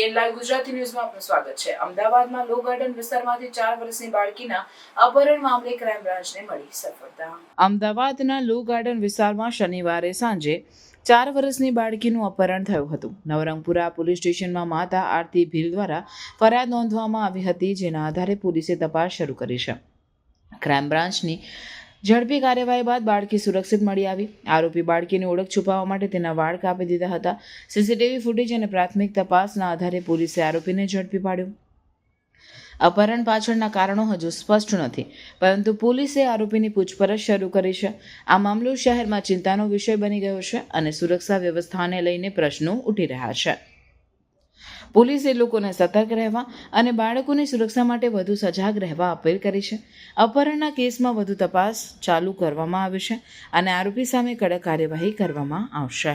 CN live Gujarati ન્યૂઝમાં આપનું સ્વાગત છે. અમદાવાદમાં લો ગાર્ડન વિસ્તારમાંથી ચાર વર્ષની બાળકીના અપહરણ મામલે ક્રાઇમ બ્રાન્ચને મળી સફળતા. અમદાવાદના લો ગાર્ડન વિસ્તારમાં શનિવારે સાંજે ચાર વર્ષની બાળકીનું અપહરણ થયું હતું. નવરંગપુરા પોલીસ સ્ટેશનમાં માતા આરતી ભીલ દ્વારા ફરિયાદ નોંધવામાં આવી હતી, જેના આધારે પોલીસે તપાસ શરૂ કરી છે. ક્રાઇમ બ્રાન્ચની ઝડપી કાર્યવાહી બાદ બાળકી સુરક્ષિત મળી આવી. આરોપી બાળકીની ઓળખ છુપાવવા માટે તેના વાળ કાપી દીધા હતા. સીસીટીવી ફૂટેજ અને પ્રાથમિક તપાસના આધારે પોલીસે આરોપીને ઝડપી પાડ્યો. અપહરણ પાછળના કારણો હજુ સ્પષ્ટ નથી, પરંતુ પોલીસે આરોપીની પૂછપરછ શરૂ કરી છે. આ મામલો શહેરમાં ચિંતાનો વિષય બની ગયો છે અને સુરક્ષા વ્યવસ્થાને લઈને પ્રશ્નો ઉઠી રહ્યા છે. પોલીસે લોકોને સતર્ક રહેવા અને બાળકોની સુરક્ષા માટે વધુ સજાગ રહેવા અપીલ કરી છે. અપહરણના કેસમાં વધુ તપાસ ચાલુ કરવામાં આવી છે અને આરોપી સામે કડક કાર્યવાહી કરવામાં આવશે.